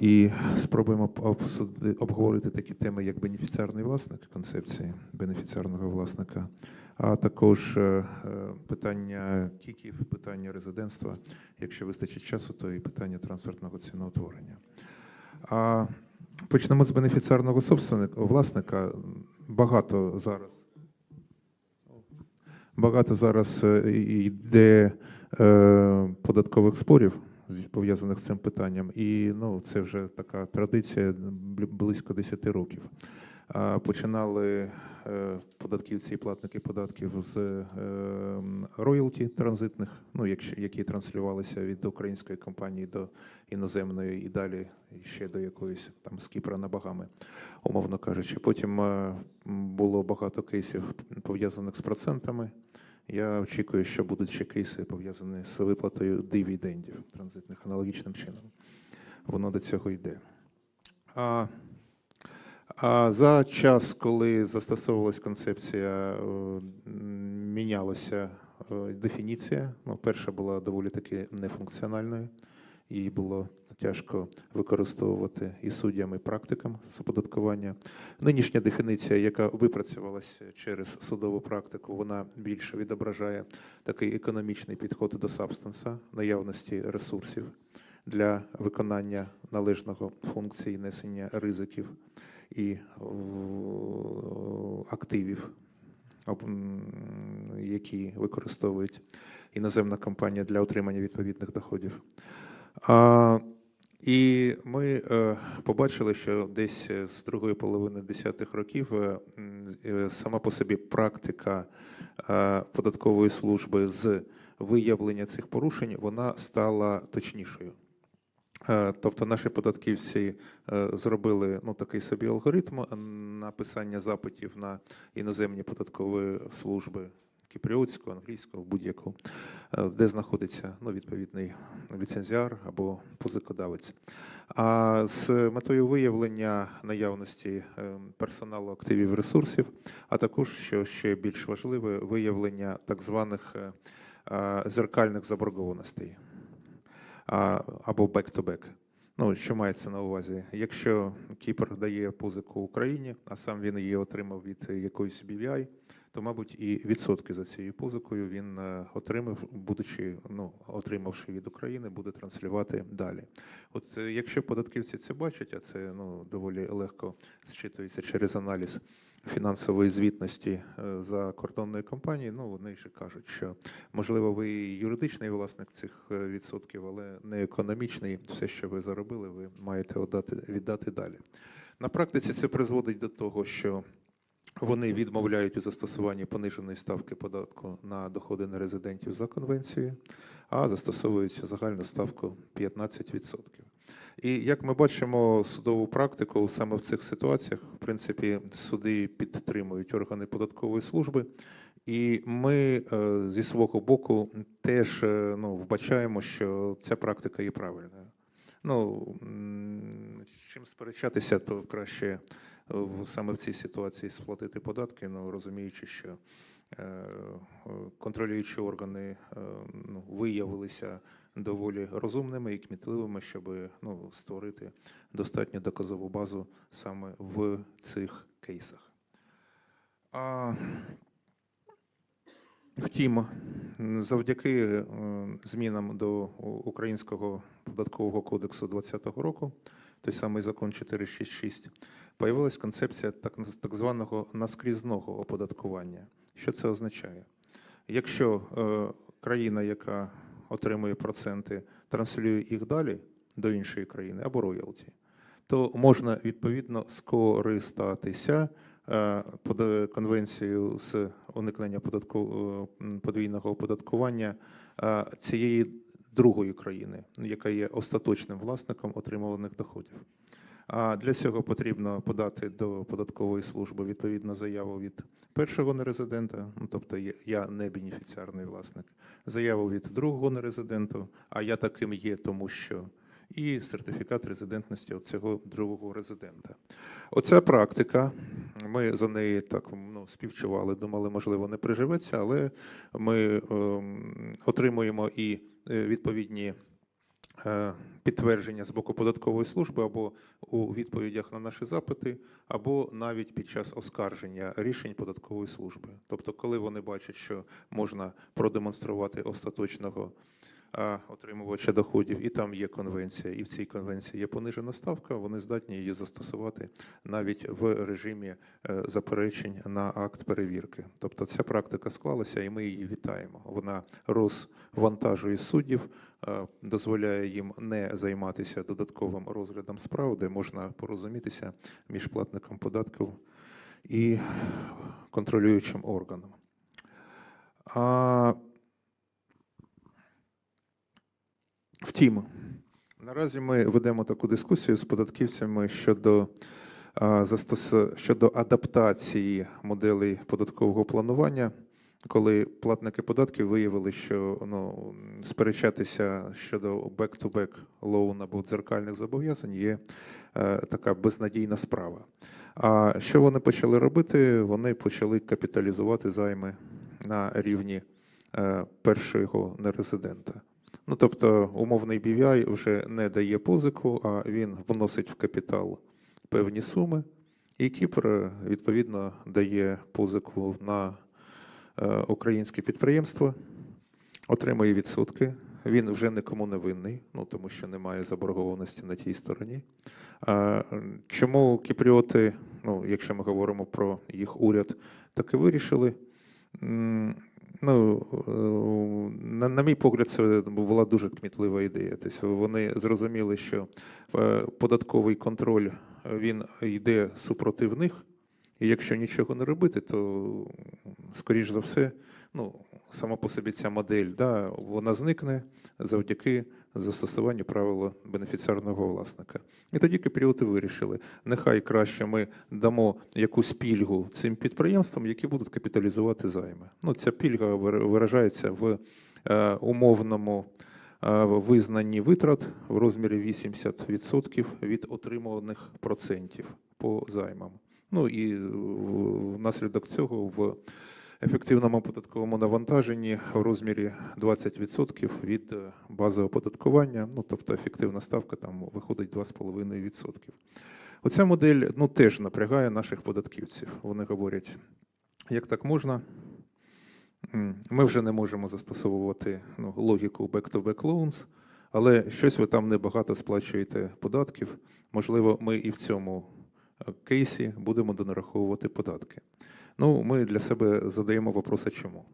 І спробуємо обговорити такі теми, як бенефіціарний власник концепції бенефіціарного власника, а також е, е, питання кіків, питання резидентства. Якщо вистачить часу, то і питання трансфертного ціноутворення. А почнемо з бенефіціарного собственника, власника. Багато зараз. Багато зараз е, йде податкових спорів, пов'язаних з цим питанням. І ну, це вже така традиція близько 10 років. Починали е, податківці і платники податків з е, роялті транзитних, ну, які транслювалися від української компанії до іноземної і далі ще до якоїсь там з Кіпра на Багами, умовно кажучи. Потім е, було багато кейсів пов'язаних з процентами. Я очікую, що будуть ще кейси пов'язані з виплатою дивідендів транзитних аналогічним чином. Воно до цього йде. А, а за час, коли застосовувалась концепція, мінялася дефініція. Ну, перша була доволі таки нефункціональною. Її було тяжко використовувати і суддям, і практикам з оподаткування. Нинішня дефініція, яка випрацювалася через судову практику, вона більше відображає такий економічний підход до сабстанса, наявності ресурсів для виконання належного функції несення ризиків і активів, які використовують іноземна компанія для отримання відповідних доходів. А, і ми е, побачили, що десь е, з другої половини десятих років е, сама по собі практика податкової служби з виявлення цих порушень вона стала точнішою. Тобто наші податківці зробили ну, такий собі алгоритм написання запитів на іноземні податкові служби кіпріотську, англійську, будь-яку, е, де знаходиться ну, відповідний ліцензіар або позикодавець. А з метою виявлення наявності е, персоналу активів ресурсів, а також, що ще більш важливе, виявлення так званих е, зеркальних заборгованостей або back-to-back. Ну, що мається на увазі? Якщо Кіпр дає позику Україні, а сам він її отримав від якоїсь BVI, то, мабуть, і відсотки за цією позикою він е, отримав, будучи ну, отримавши від України, буде транслювати далі. От е, якщо податківці це бачать, а це ну, доволі легко зчитується через аналіз фінансової звітності е, за кордонної компанії, ну вони ж кажуть, що можливо ви юридичний власник цих відсотків, але не економічний. Все, що ви заробили, ви маєте віддати далі. На практиці це призводить до того, що вони відмовляють у застосуванні пониженої ставки податку на доходи нерезидентів за конвенцією, а застосовують загальну ставку 15%. І як ми бачимо судову практику, саме в цих ситуаціях, в принципі, суди підтримують органи податкової служби, і ми е, зі свого боку теж е, ну, вбачаємо, що ця практика є правильною. Ну, чим сперечатися, то краще саме в цій ситуації сплатити податки, ну розуміючи, що е, контролюючі органи е, ну, виявилися доволі розумними і кмітливими, щоб ну, створити достатньо доказову базу саме в цих кейсах. А, Втім, завдяки е, змінам до Українського податкового кодексу 2020 року, той самий закон 466, появилась концепція так, так званого наскрізного оподаткування. Що це означає? Якщо е, країна, яка отримує проценти, транслює їх далі до іншої країни або роялті, то можна відповідно скористатися е, конвенцією з уникнення податку- е, подвійного оподаткування е, цієї другої країни, яка є остаточним власником отримуваних доходів. А для цього потрібно подати до податкової служби відповідну заяву від першого нерезидента, ну тобто я не бенефіціарний власник, заяву від другого нерезиденту, а я таким є, тому що. І сертифікат резидентності цього другого резидента. Оця практика, ми за неї так ну, співчували, думали, можливо, не приживеться, але ми ем, отримуємо і е, відповідні е, підтвердження з боку податкової служби або у відповідях на наші запити, або навіть під час оскарження рішень податкової служби. Тобто, коли вони бачать, що можна продемонструвати остаточного отримувача доходів, і там є конвенція, і в цій конвенції є понижена ставка, вони здатні її застосувати навіть в режимі е, заперечень на акт перевірки. Тобто ця практика склалася, і ми її вітаємо. Вона розвантажує суддів, е, дозволяє їм не займатися додатковим розглядом справ, де можна порозумітися між платником податків і контролюючим органом. Втім, наразі ми ведемо таку дискусію з податківцями щодо, застос... щодо адаптації моделей податкового планування, коли платники податків виявили, що ну, сперечатися щодо back-to-back loan або дзеркальних зобов'язань є е, така безнадійна справа. А що вони почали робити? Вони почали капіталізувати займи на рівні е, першого нерезидента. Ну, тобто, умовний BVI вже не дає позику, а він вносить в капітал певні суми, і Кіпр, відповідно, дає позику на е, українське підприємство, отримує відсотки. Він вже нікому не винний, ну тому що немає заборгованості на тій стороні. А чому кіпріоти, ну, якщо ми говоримо про їх уряд, так і вирішили? Ну, е, на, на мій погляд, це була дуже кмітлива ідея. Тобто вони зрозуміли, що е, податковий контроль він йде супротив них, і якщо нічого не робити, то скоріш за все, ну, сама по собі ця модель, да, вона зникне завдяки застосуванню правила бенефіціарного власника. І тоді кипріоти вирішили, нехай краще ми дамо якусь пільгу цим підприємствам, які будуть капіталізувати займи. Ну, ця пільга вир- виражається в е, умовному е, визнанні витрат в розмірі 80% від отримуваних процентів по займам. Ну і внаслідок цього в ефективному податковому навантаженні в розмірі 20% від е, базового оподаткування, ну тобто ефективна ставка там виходить 2,5%. Оця модель ну, теж напрягає наших податківців. Вони говорять, як так можна? Ми вже не можемо застосовувати ну, логіку back-to-back loans, але щось ви там небагато сплачуєте податків. Можливо, ми і в цьому е, кейсі будемо донараховувати податки. Ну, ми для себе задаємо вопрос, а чому?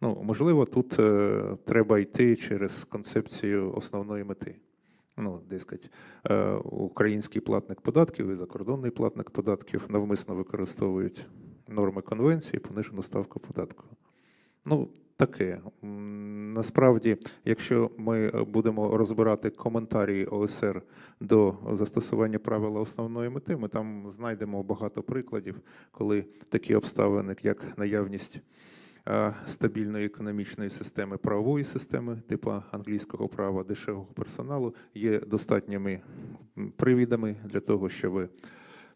Ну, можливо, тут е, треба йти через концепцію основної мети. Ну, дескать, е, український платник податків і закордонний платник податків навмисно використовують норми конвенції, понижену ставку податку. Ну, таке. Насправді, якщо ми будемо розбирати коментарі ОСР до застосування правила основної мети, ми там знайдемо багато прикладів, коли такі обставини, як наявність е, стабільної економічної системи, правової системи, типу англійського права, дешевого персоналу, є достатніми привідами для того, щоб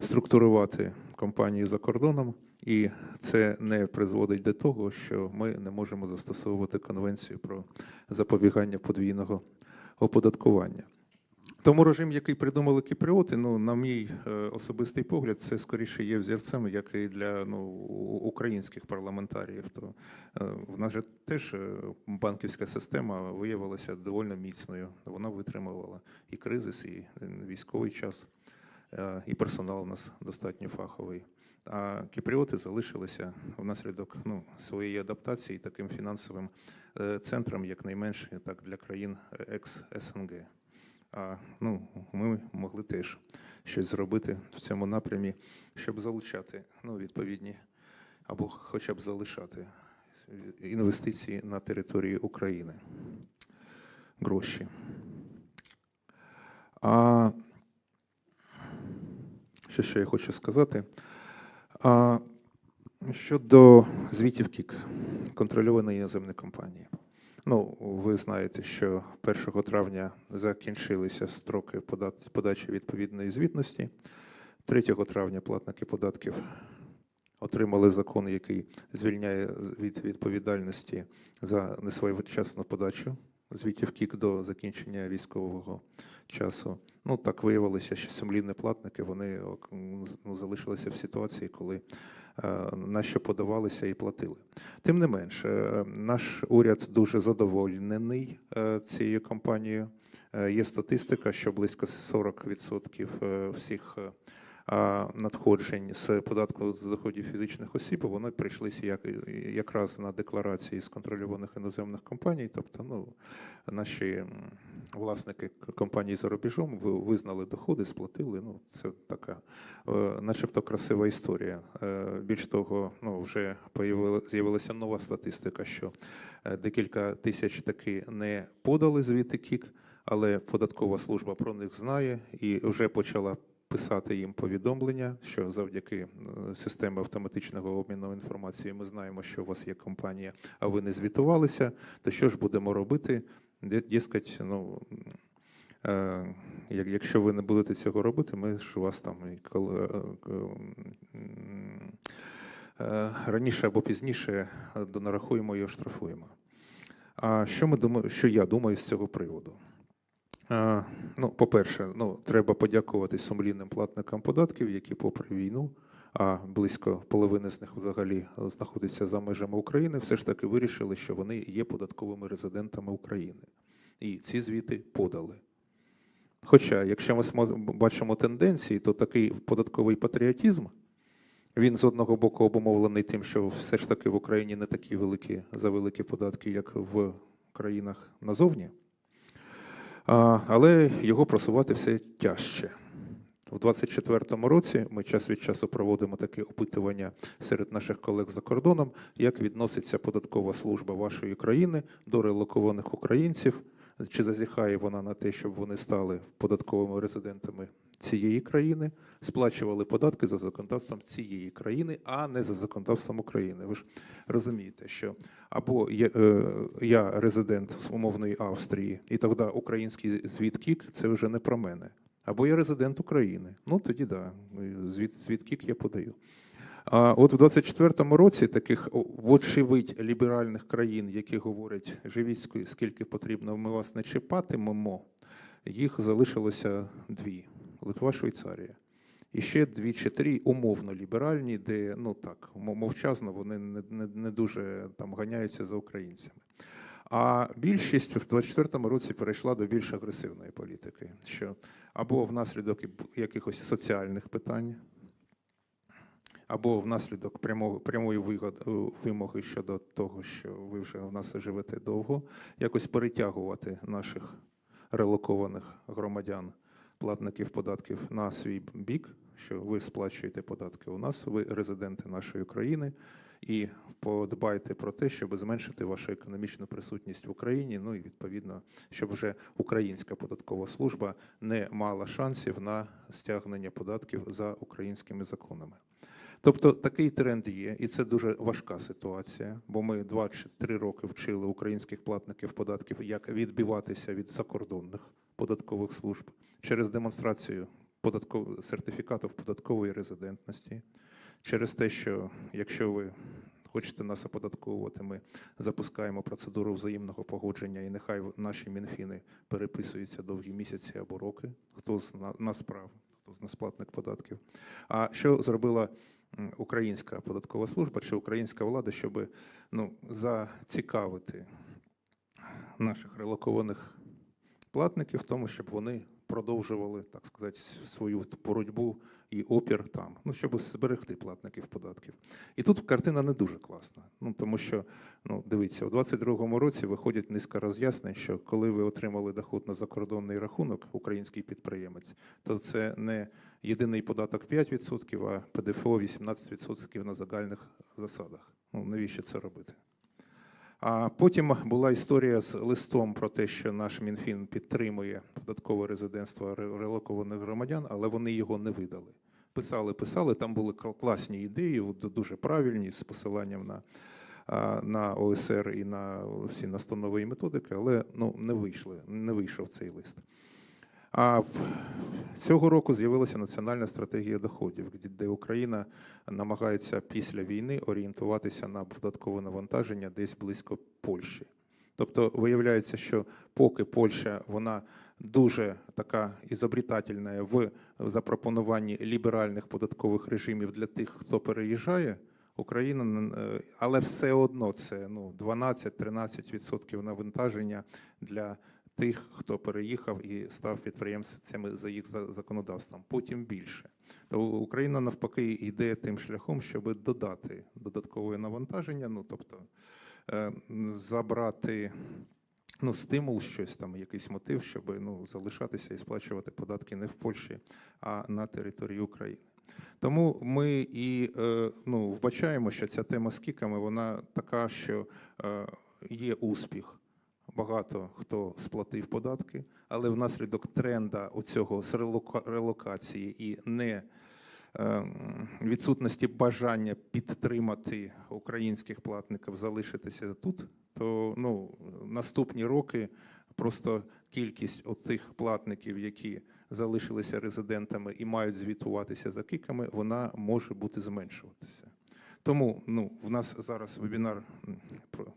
структурувати компанію за кордоном, і це не призводить до того, що ми не можемо застосовувати конвенцію про запобігання подвійного оподаткування. Тому режим, який придумали кіпріоти, ну, на мій е, особистий погляд, це скоріше є взірцем, як і для ну, українських парламентаріїв. То е, в нас же теж е, банківська система виявилася доволі міцною. Вона витримувала і кризис, і військовий час, і персонал у нас достатньо фаховий. А кіпріоти залишилися внаслідок ну, своєї адаптації таким фінансовим е, центром, якнайменше так для країн е, екс-СНГ. А ну, ми могли теж щось зробити в цьому напрямі, щоб залучати ну, відповідні або хоча б залишати інвестиції на території України. Гроші. А що ще я хочу сказати? А, щодо звітів КІК, контрольованої іноземної компанії. Ну, ви знаєте, що 1 травня закінчилися строки подачі відповідної звітності. 3 травня платники податків отримали закон, який звільняє від відповідальності за несвоєчасну подачу звітів КІК до закінчення військового часу. Ну так виявилося, що сумлінні платники вони ну, залишилися в ситуації, коли е, на що подавалися і платили. Тим не менш, е, наш уряд дуже задоволений е, цією кампанією. Е, Є статистика, що близько 40% е, всіх надходжень з податку з доходів фізичних осіб вони прийшлися як, якраз на декларації з контрольованих іноземних компаній. Тобто, ну наші власники компаній за рубежом визнали доходи, сплатили. Ну це така, е, начебто, красива історія. Е, Більш того, ну вже з'явилася нова статистика, що е, декілька тисяч таки не подали звіти КІК, але податкова служба про них знає і вже почала писати їм повідомлення, що завдяки системі автоматичного обміну інформацією ми знаємо, що у вас є компанія, а ви не звітувалися. То що ж будемо робити? Дескать, ну. е, Якщо ви не будете цього робити, ми ж вас там е, е, раніше або пізніше донарахуємо і оштрафуємо. А що ми думаємо, що я думаю з цього приводу? Ну, по-перше, ну, треба подякувати сумлінним платникам податків, які, попри війну, а близько половини з них взагалі знаходиться за межами України, все ж таки вирішили, що вони є податковими резидентами України. І ці звіти подали. Хоча, якщо ми бачимо тенденції, то такий податковий патріотизм, він з одного боку обумовлений тим, що все ж таки в Україні не такі великі за великі податки, як в країнах назовні. Але його просувати все тяжче. У 2024 році ми час від часу проводимо таке опитування серед наших колег за кордоном, як відноситься податкова служба вашої країни до релокованих українців, чи зазіхає вона на те, щоб вони стали податковими резидентами цієї країни, сплачували податки за законодавством цієї країни, а не за законодавством України. Ви ж розумієте, що або я, е, я резидент умовної Австрії, і тоді український звіт КІК це вже не про мене. Або я резидент України. Ну тоді да, звіт, звіт КІК я подаю. А от в 24-му році таких вочевидь ліберальних країн, які говорять живіть скільки потрібно, ми вас не чіпатимемо, їх залишилося дві: Литва, Швейцарія. І ще дві чи три умовно ліберальні, де ну так мовчазно вони не, не, не дуже там ганяються за українцями. А більшість в 24-му році перейшла до більш агресивної політики, що або внаслідок якихось соціальних питань, або внаслідок прямого, прямої вигод, е, вимоги щодо того, що ви вже у нас живете довго, якось перетягувати наших релокованих громадян, платників податків на свій бік, що ви сплачуєте податки у нас, ви резиденти нашої країни, і подбайте про те, щоб зменшити вашу економічну присутність в Україні. Ну і відповідно, щоб вже українська податкова служба не мала шансів на стягнення податків за українськими законами. Тобто такий тренд є, і це дуже важка ситуація, бо ми два чи три роки вчили українських платників податків, як відбиватися від закордонних податкових служб через демонстрацію податков... сертифікатів податкової резидентності, через те, що якщо ви хочете нас оподатковувати, ми запускаємо процедуру взаємного погодження, і нехай наші мінфіни переписуються довгі місяці або роки, хто з на- нас прав, хто з нас платник податків. А що зробила українська податкова служба чи українська влада, щоб ну, зацікавити наших релокованих платників в тому, щоб вони продовжували, так сказати, свою боротьбу і опір там, ну щоб зберегти платників податків. І тут картина не дуже класна. Ну тому що ну дивіться, у 22-му році виходять низка роз'яснень, що коли ви отримали доход на закордонний рахунок, український підприємець, то це не єдиний податок 5%, а ПДФО 18% на загальних засадах. Ну навіщо це робити? А потім була історія з листом про те, що наш МінФін підтримує податкове резидентство релокованих громадян, але вони його не видали. Писали, писали, там були кл- класні ідеї, дуже правильні, з посиланням на, на ОСР і на всі настанови і методики, але ну, не вийшли, не вийшов цей лист. А цього року з'явилася національна стратегія доходів, де- Україна намагається після війни орієнтуватися на податкове навантаження десь близько Польщі. Тобто виявляється, що поки Польща вона дуже така ізобретательна в запропонуванні ліберальних податкових режимів для тих, хто переїжджає, Україна, е, але все одно це ну 12-13% навантаження для тих, хто переїхав і став підприємцями за їх за- законодавством. Потім більше. То Україна навпаки йде тим шляхом, щоб додати додаткове навантаження. Ну тобто е, забрати ну, стимул, щось там, якийсь мотив, щоб ну, залишатися і сплачувати податки не в Польщі, а на території України. Тому ми і е, ну, вбачаємо, що ця тема з кіками вона така, що е, є успіх. Багато хто сплатив податки, але внаслідок тренда оцього з релока- релокації і не е, відсутності бажання підтримати українських платників залишитися тут, то ну, наступні роки просто кількість тих платників, які залишилися резидентами і мають звітуватися за кіками, вона може бути зменшуватися. Тому ну, в нас зараз вебінар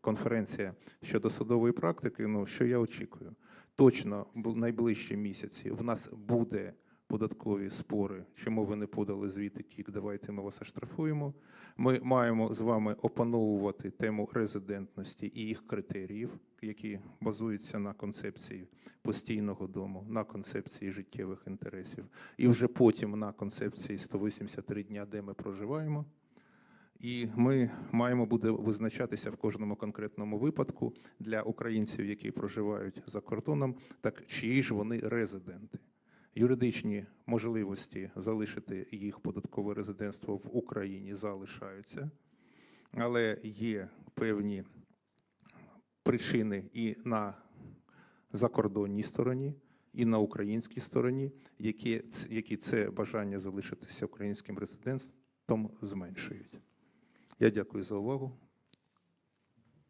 конференція щодо судової практики. Ну, що я очікую? Точно в найближчі місяці в нас буде податкові спори, чому ви не подали звіти КІК, давайте ми вас оштрафуємо. Ми маємо з вами опановувати тему резидентності і їх критеріїв, які базуються на концепції постійного дому, на концепції життєвих інтересів, і вже потім на концепції 183 дня, де ми проживаємо. І ми маємо буде визначатися в кожному конкретному випадку для українців, які проживають за кордоном, так чиї ж вони резиденти. Юридичні можливості залишити їх податкове резидентство в Україні залишаються, але є певні причини і на закордонній стороні, і на українській стороні, які, які це бажання залишитися українським резидентством зменшують. Я дякую за увагу.